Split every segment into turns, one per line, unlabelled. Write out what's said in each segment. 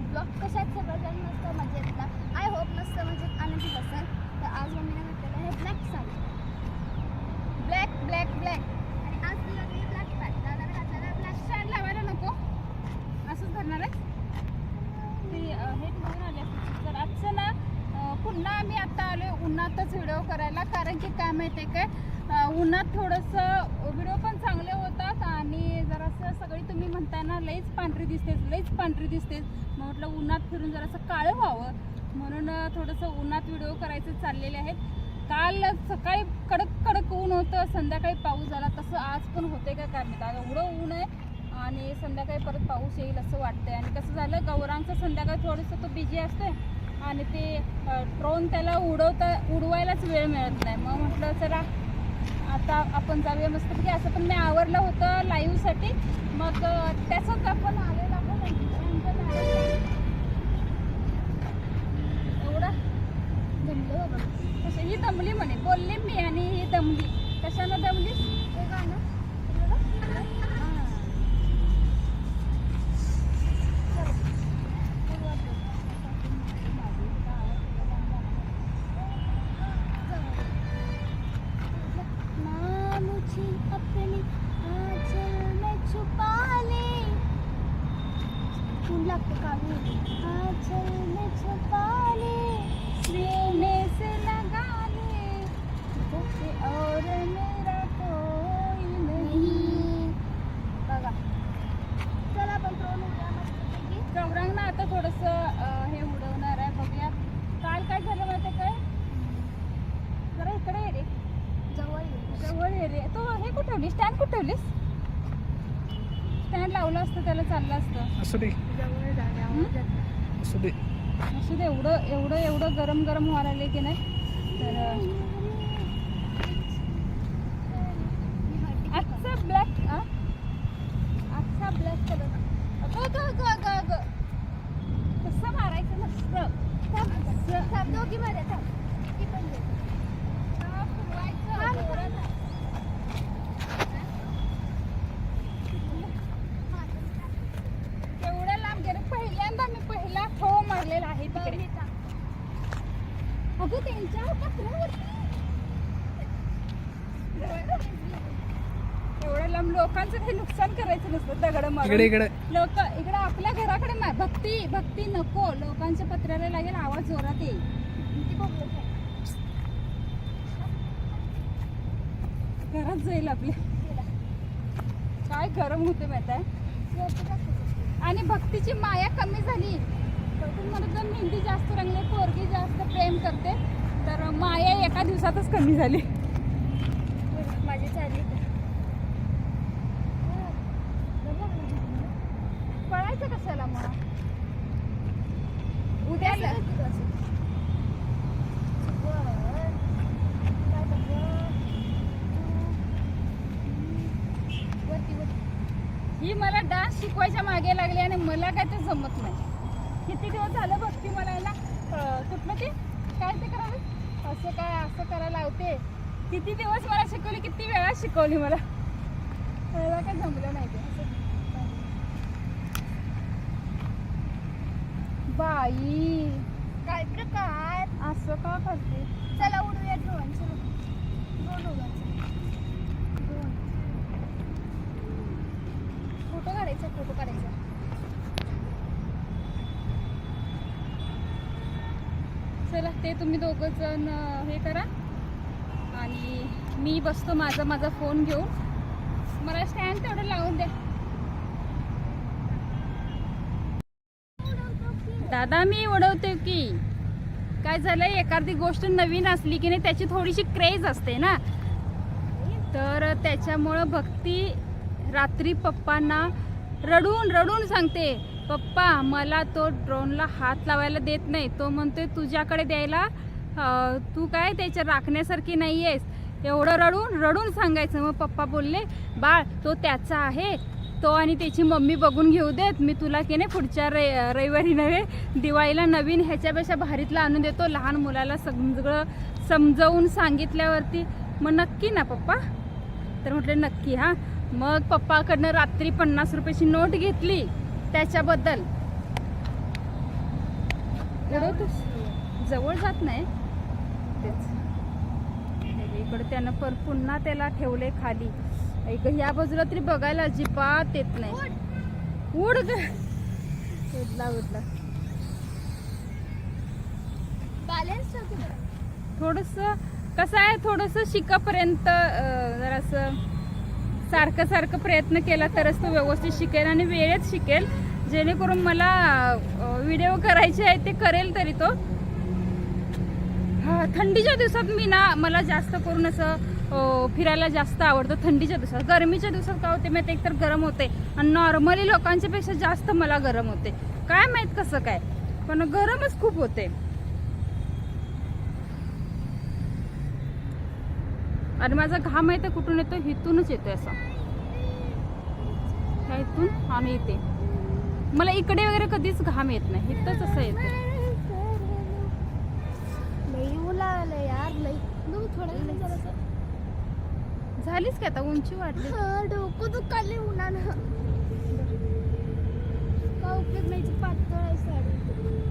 Blog कशात सगळं नसतं मजेतला. आय होप नसतं मजेत आनंदी असेल तर आज मम्मीने घातलेलं आहे black sari. Black black black आणि आज तुला तुम्ही ब्लॅक पॅन्ट दादाने घातलेला ब्लॅक
स्टँड लावायला नको. असंच धरणार आहे. ते हे घेऊन आले तर आजचं ना पुन्हा आम्ही आता आलो उन्हातच व्हिडिओ करायला. कारण की काय माहिती आहे काय. उन्हात थोडंसं व्हिडिओ पण चांगले होतात आणि जरासं सगळी तुम्ही म्हणताय ना लईच पांढरी दिसते लईच पांढरी दिसतेच मग म्हटलं उन्हात फिरून जरासं काळं व्हावं. म्हणून थोडंसं उन्हात व्हिडिओ करायचे चाललेले आहेत. काल सकाळी कडक कडक ऊन होतं संध्याकाळी पाऊस झाला. तसं आज पण होते का काय माहिती? आता एवढं ऊन आहे आणि संध्याकाळी परत पाऊस येईल असं वाटतंय. आणि कसं झालं गौरांचं संध्याकाळी थोडंसं तो बिझी असतोय आणि ते ड्रोन त्याला उडवता उडवायलाच वेळ मिळत नाही. मग म्हटलं चला आता आपण जाऊया मस्त की असं पण मी आवरलं होतं लाईव्हसाठी मग त्याचंच आपण आलं ठेवली स्टँड कुठे ठेवलीस? स्टँड लावलं असतं त्याला चाललं असतं.
असू असू दे.
असू दे एवढं एवढं एवढं गरम गरम व्हायला लागले की नाही तर अं, आजचा ब्लॅक आजचा ब्लॅक कलर अगं अगं अगं अगं अगं कसं मारायचं नसतं
थांब,
असं
थांब, दोघी मध्ये थांब. ती पण दे.
का फुलवायचं?
थांब,
जोरात.
हा,
केवढ्या लांब गेलं पहिल्यांदा मी पहिला ठो मारलेला आहे तिकडे
बघ इथं.
अगं त्यांच्या एवढं लांब लोकांचं काही नुकसान करायचं नसतं दगड
इकडे
मारून.
इकडे
लोक इकडे आपल्या घराकडे भक्ती भक्ती नको. लोकांच्या पत्र्याला लागेल आवाज जोरात येईल. घरात जाईल आपल्या. काय गरम होते माहिती आहे. आणि भक्तीची माया कमी झाली. तुम्ही म्हणत होता मेहंदी जास्त रंगले पोरगी जास्त करते तर माया एका दिवसातच कमी झाली
माझी चालली का? हा. बघा.
पळायचं कशाला मग उद्या
असं करते तू असं. वर. काय बघ. वरती वरती
ही मला डान्स शिकवायच्या मागे लागली आणि मला काय ते जमत नाही किती दिवस झालं भक्ती मला याला अं, कुठलं ते काय ते करावे असं काय असं करायला लावते. किती दिवस मला शिकवली किती वेळा शिकवली मला. मला काय जमलं नाही ते. बाई.
काय काय?
असं का करते?
चला उडूया ड्रोन चला. दोन उडवायचं दोन. फोटो काढायचा फोटो काढायचा.
चला ते तुम्ही दोघं जण हे करा. आणि मी बसतो माझा माझा फोन घेऊन. मला स्टँड तेवढं लावून द्या. दादा मी उडवते की. काय झालंय एखादी गोष्ट नवीन असली की नाही त्याची थोडीशी क्रेज असते ना. तर त्याच्यामुळं भक्ती रात्री पप्पांना रडून रडून सांगते. पप्पा मला तो ड्रोनला हात लावायला देत नाही. तो म्हणतोय तुझ्याकडे द्यायला तू काय त्याच्या राखण्यासारखी नाही आहेस एवढं रडून रडून सांगायचं. मग पप्पा बोलले बाळ तो त्याचा आहे. तो आणि त्याची मम्मी बघून घेऊ देत. मी तुला की नाही पुढच्या रे रविवारी नव्हे दिवाळीला नवीन ह्याच्यापेक्षा भारीतला आणून देतो. लहान मुलाला सगळं समजवून सांगितल्यावरती. मग नक्की ना पप्पा? तर म्हटले नक्की हां. मग पप्पाकडनं रात्री पन्नास रुपयाची नोट घेतली. त्याच्याबद्दल. जवळ जात नाही. तेच. हे इकडे त्यानं पर पुन्हा त्याला ठेवले खाली. इक ह्या बाजूला तरी बघायला अजिबात येत नाही. उड उडला उडला
बॅलन्स.
थोडस कसं आहे थोडस शिकापर्यंत जरासं सारखं सारखं प्रयत्न केला तरच तो व्यवस्थित शिकेल आणि वेळेत शिकेल. जेणेकरून मला व्हिडिओ करायचे आहे ते करेल तरी तो. थंडीच्या दिवसात मी ना मला जास्त करून असं फिरायला जास्त आवडतं थंडीच्या दिवसात. गरमीच्या दिवसात काय होते माहिती एकतर गरम होते. आणि नॉर्मली लोकांच्यापेक्षा जास्त मला गरम होते. काय माहीत कसं काय. पण गरमच खूप होते. आणि माझा घाम आहे तर कुठून येतो इथूनच येतोय असा. ह्या इथून आणि इथे. मला इकडे वगैरे कधीच घाम येत नाही. इथंच असं येतं झालीच की आता? उंची वाढली.
हा, डोकं दुखायले उन्हानं.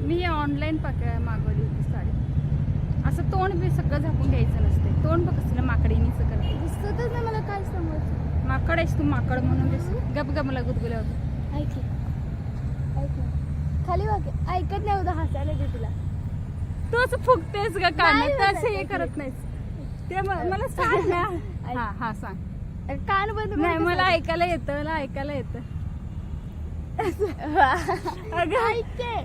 मी ऑनलाईन पाक मागवली होती साडी. असं तोंड बी सगळं झाकून घ्यायचं नसते तोंड बघ कसलं माकडीनीचं करते
दिसतच नाही मला काय समज
माकड आहेस तू माकड म्हणून दिस गप गप मला गुदगुल्या होतं.
ऐक खाली वागे ऐकत नाही उद्या हसायला दे तुला.
तूच फुगतेस ग
नाही
कानात असं हे. करत नाहीस. ते मला सांग ना. हा हा सांग.
कान बंद
नाही मला ऐकायला येतं मला ऐकायला येतं. अगं.
ऐक. ते.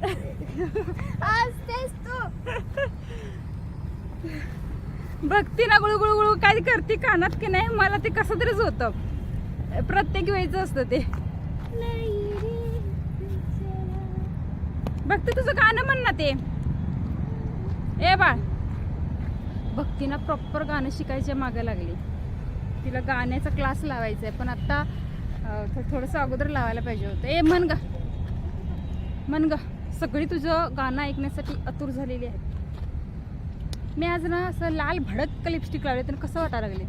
आज तेच तू.
बघती ना गुळू गुळू गुळू काय करते कानात की नाही मला ते कसं तरीच होतं प्रत्येक वेळेच असतं ते.
नाही
बघते तुझं गाणं म्हण ना ते. ए बाळ. भक्तीनं प्रॉपर गाणं शिकायच्या मागे लागली. तिला गाण्याचा क्लास लावायचा आहे पण आता थोडंसं अगोदर लावायला पाहिजे होतं. ए म्हण ग. म्हण ग. सगळी तुझं गाणं ऐकण्यासाठी आतुर झालेली आहेत. मी आज ना असं लाल भडक लिपस्टिक लावले तर कसं वाटायला लागले?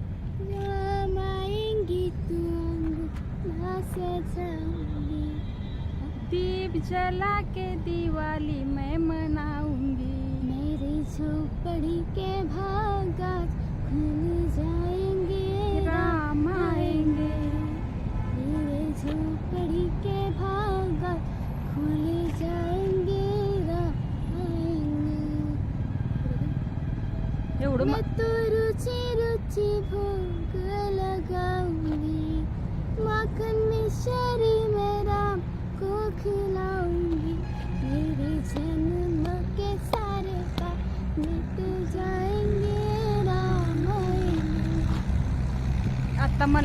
दीप जला के दिवाली मैं मनाऊंगी.
मेरी झोपड़ी के भागात खुल जाएंगे
राम आएंगे.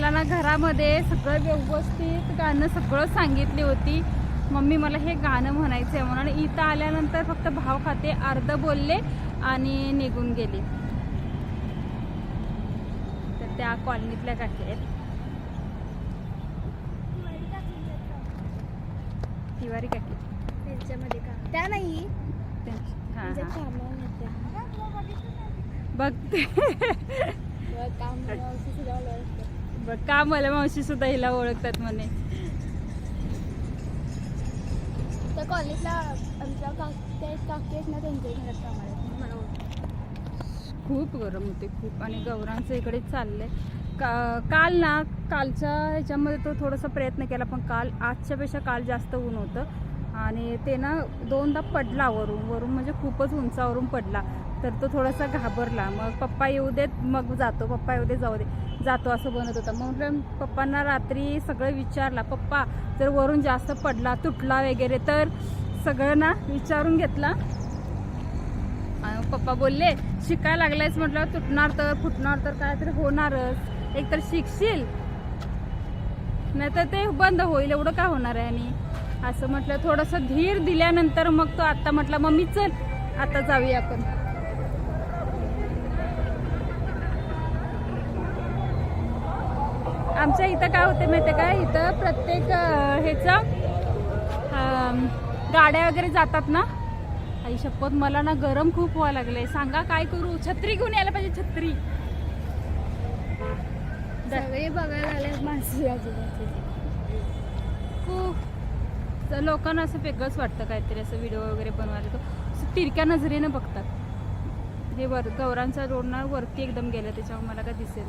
मला ना घरामध्ये सगळं व्यवस्थित गाणं सगळं सांगितली होती. मम्मी मला हे गाणं म्हणायचं आहे म्हणून आणि इथं आल्यानंतर फक्त भाव खाते अर्ध बोलले आणि निघून गेले. तर त्या कॉलनीतल्या काकी आहेत. तिवारी काकी.
त्यांच्यामध्ये का त्या नाही.
बघते. बघ का मला मावशी सुद्धा हिला ओळखतात म्हणे.
त्या कॉलेजला आमच्या काकी त्या काकी आहेत ना त्यांच्या घरात कामाला आहेत. मला.
खूप गरम होते खूप. आणि गौरांचं इकडे चाललंय. का काल ना कालच्या ह्याच्यामध्ये तो थोडासा प्रयत्न केला पण काल आजच्यापेक्षा काल जास्त ऊन होतं. आणि ते ना दोनदा पडला वरून. वरून म्हणजे खूपच उंचावरून पडला. तर तो थोडासा घाबरला. मग पप्पा येऊ देत मग जातो. पप्पा येऊ दे जाऊ दे जातो असं बनत होता. मग म्हटलं पप्पांना रात्री सगळं विचारला पप्पा जर वरून जास्त पडला तुटला वगैरे तर? सगळं ना विचारून घेतला. पप्पा बोलले शिकायला लागलायच म्हटलं तुटणार तर फुटणार तर काय तरी होणारच. एकतर शिकशील नाही तर ते बंद होईल एवढं काय होणार आहे आणि? असं म्हटलं. थोडंसं धीर दिल्यानंतर मग तो आत्ता म्हटला मम्मी चल आता जाऊया आपण. आमच्या इथं काय होते माहिती का इथं प्रत्येक ह्याचं गाड्या वगैरे जातात ना? आई शपथ मला ना गरम खूप व्हायला लागले सांगा काय करू? छत्री घेऊन यायला पाहिजे छत्री.
सगळे बघायला आले माणसं
खूप. लोकांना असं वेगळंच वाटतं काहीतरी असं व्हिडिओ वगैरे बनवायला. तिरक्या नजरेनं बघतात. हे वर गौरांचा रोड ना वरती एकदम गेलं त्याच्यामुळे मला काय दिसेल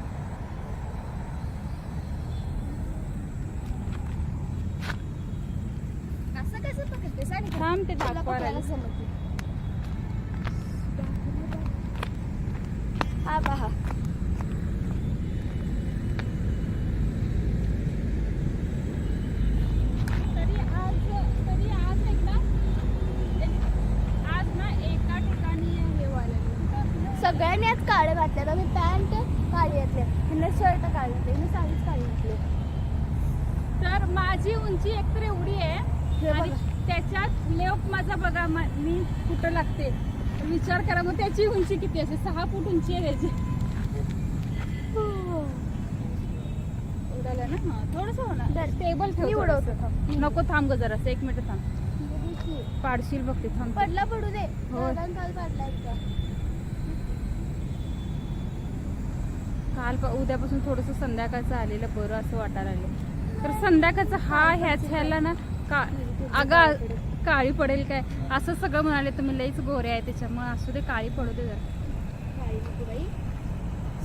असं कसं पकडते सांग की.
थांब ते दाखवा.
हा पहा.
तरी तरी हे.
सगळ्यांनी आज काळे घातले मी पॅन्ट काळी घातले हिने शर्ट काळी घातले हिने साडीच काळी घातली.
तर माझी उंची एकतर एवढी आहे माझा बघा म- कुठं लागते? विचार करा मग त्याची उंची किती असेल? सहा फूट उंची आहे त्याची. उडालं ना? हा थोडस होणार. टेबल. नको थांब ग जरासं. एक मिनिट थांब. पाडशील बघते थांब.
पडला पडू दे.
हो.
काल पडला
उद्यापासून थोडस संध्याकाळचं आलेलं बरं असं वाटायला लागलं. तर संध्याकाळचं हा ह्याच ह्याला ना का अगं काळी पडेल काय? असं सगळं म्हणाले तुम्ही लईच गोरे आहे त्याच्यामुळे असू दे काळी पडू दे जरा.
काळी नको बाई.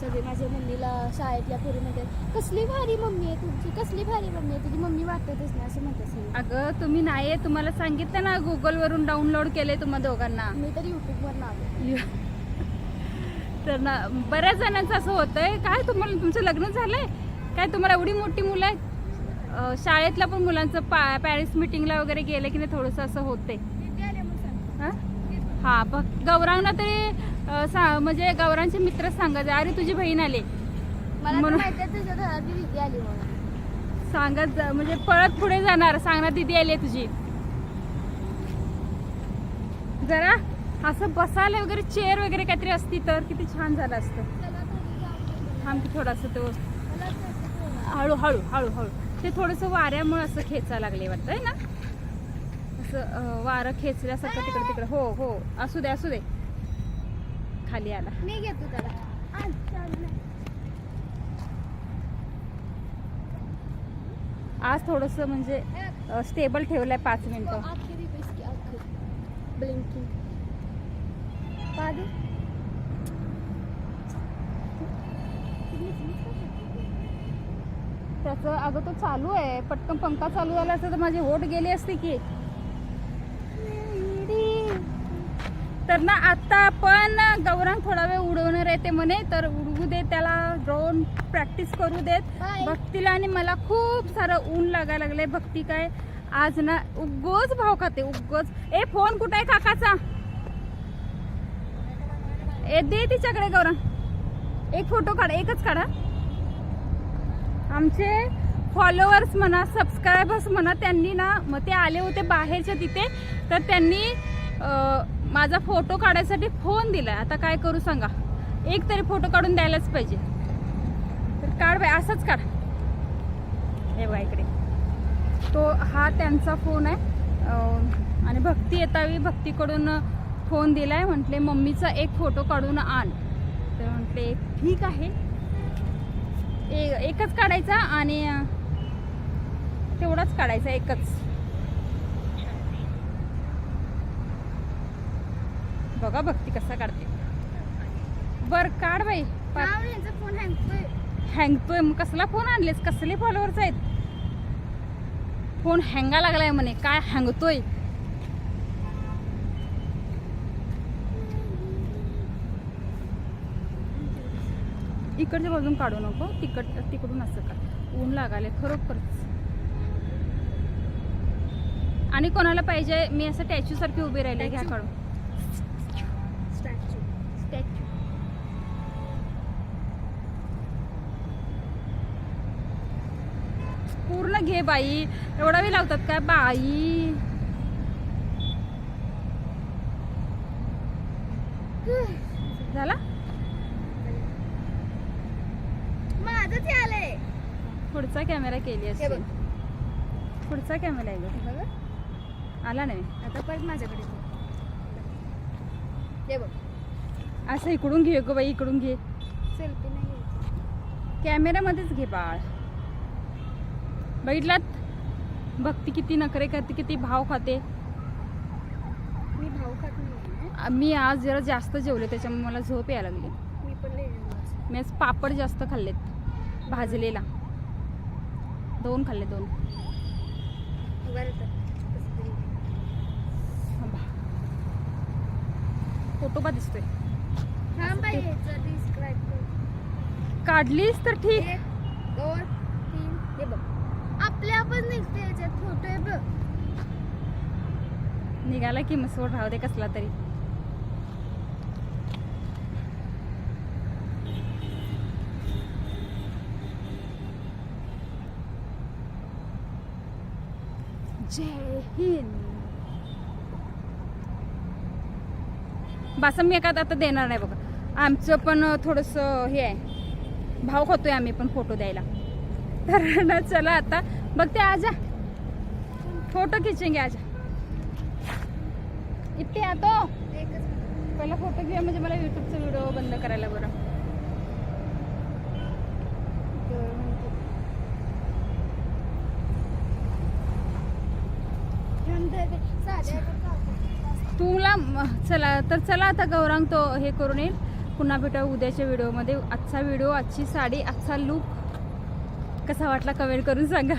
सगळे माझ्या मम्मीला शाळेतल्या पोरीमध्ये कसली भारी मम्मी आहे तुमची कसली भारी मम्मी आहे तुझी मम्मी वाटतच नाही असं म्हणते सगळे.
अगं तुम्ही नाही तुम्हाला सांगितलं ना गुगल वरून डाउनलोड केले तुम्हा दोघांना.
मी तर युट्यूबवर नाव
तर ना बऱ्याच जणांचं असं होतंय काय तुम्हाला तुमचं लग्न झालंय? काय तुम्हाला एवढी मोठी मुलं आहेत? शाळेतल्या पण मुलांचं पा पॅरेंट्स मिटिंगला वगैरे गेलं की नाही थोडंसं असं होतंय. हा? हा बघ गौरांना तरी सा- म्हणजे गौरांचे मित्र सांगत अरे तुझी बहीण आली. म्हणून- सांगत जा- म्हणजे पळत पुढे जाणार. सांगणार दिदी आली तुझी. जरा असं बसायला वगैरे चेअर वगैरे काहीतरी असती तर किती छान झालं असतं. थांब की थोडंसं तो.
मला असं वाटतं.
हळू हळू हळू हळू. ते थोडंसं वाऱ्यामुळे असं खेचायला लागले वाटतं आहे ना? असं वारं खेचल्यासारखं तिकडे तिकडे. हो हो. असू दे असू दे. खाली आला.
मी घेतो त्याला.
आज थोडंसं म्हणजे स्टेबल ठेवलंय पाच मिनिटं. त्याचं अगं तो चालू आहे पटकन पंखा चालू झाला असता तर माझी वोट गेली असती की. तर ना आता आपण गौरांग थोडा वेळ उडवणार आहे ते म्हणे तर उडवू दे त्याला ड्रोन प्रॅक्टिस करू देत. भक्तीला आणि मला खूप सारं ऊन लागायला लागलंय भक्ती काय? आज ना उगोच भाव खाते उगोच. ए फोन कुठे आहे काकाचा? ए दे तिच्याकडे गौरांग. एक फोटो काढ एकच काढा आमचे फॉलोअर्स म्हणा सबस्क्रायबर्स म्हणा त्यांनी ना मग ते आले होते बाहेरच्या तिथे तर त्यांनी माझा फोटो काढायसाठी फोन दिला आता काय करू सांगा? एक तरी फोटो काढून द्यायलाच पाहिजे. तर काढ बाय असंच काढ. हे बघा इकडे. तो हा त्यांचा फोन आहे. आणि भक्ती येतावी भक्तीकडून फोन दिला आहे म्हटले मम्मीचा एक फोटो काढून आण. तर म्हटले ठीक आहे. एकच काढायचा आणि तेवढाच काढायचा एकच. बघा भक्ती कसा काढते. बर काढ बाई.
फोन हँगतोय.
हँगतोय मग कसला फोन आणलेस? कसले फॉलोअर्स आहेत? फोन हँगा लागलाय म्हणे. काय हँगतोय? इकडच्या बाजून काढू नको तिकड तिकडून असं का ऊन लागाले खरोखरच आणि कोणाला पाहिजे? मी असं टॅच्यू सारखी उभी राहिले घ्या? काढून.
स्टॅच्यू
स्टॅच्यू पूर्ण घे बाई. एवढा वेळ लावतात काय बाई? पुढचा कॅमेरा केली
हे
असते. पुढचा कॅमेरा आहे.
हे
आला नाही.
आता परत माझ्याकडे. हे बघ.
असं इकडून घे गो बाई इकडून घे.
सेल्फी नाही घ्यायची.
कॅमेऱ्यामध्येच घे बाळ. बघितलात? भक्ती किती नखरे करते किती भाव खाते.
मी भाऊ खात नाही
मी आज जरा जास्त जेवले त्याच्यामुळे मला झोप यायला लागली.
मी पण
मी आज पापड जास्त खाल्लेत. भाजलेला. दोन खाल्ले दोन. फोटो का दिसतोय. काढलीस तर ठीक.
दोन तीन हे बघ. आपल्या आपण निघते याच्यात फोटो बघ.
निघाला की मसवड राहू दे कसला तरी. जय हिंद. बासा मी एखादा आता देणार नाही बघा. आमचं पण थोडंसं हे आहे. भाव खातोय आम्ही पण फोटो द्यायला. तर ना चला आता बघते आजा. फोटो खिचेंगे आजा. इथे आतो. पहिला फोटो घेऊया म्हणजे मला युट्यूबचा व्हिडिओ बंद करायला बरं
दोन मिनिटं. नंतर ते साध्या ह्याच्यात चालतं.
तुला चला तर चला आता गौरांग तो हे करून येईल. पुन्हा भेटा उद्याच्या व्हिडिओमध्ये. आजचा व्हिडिओ आजची साडी आजचा लुक कसा वाटला कमेंट करून सांगा.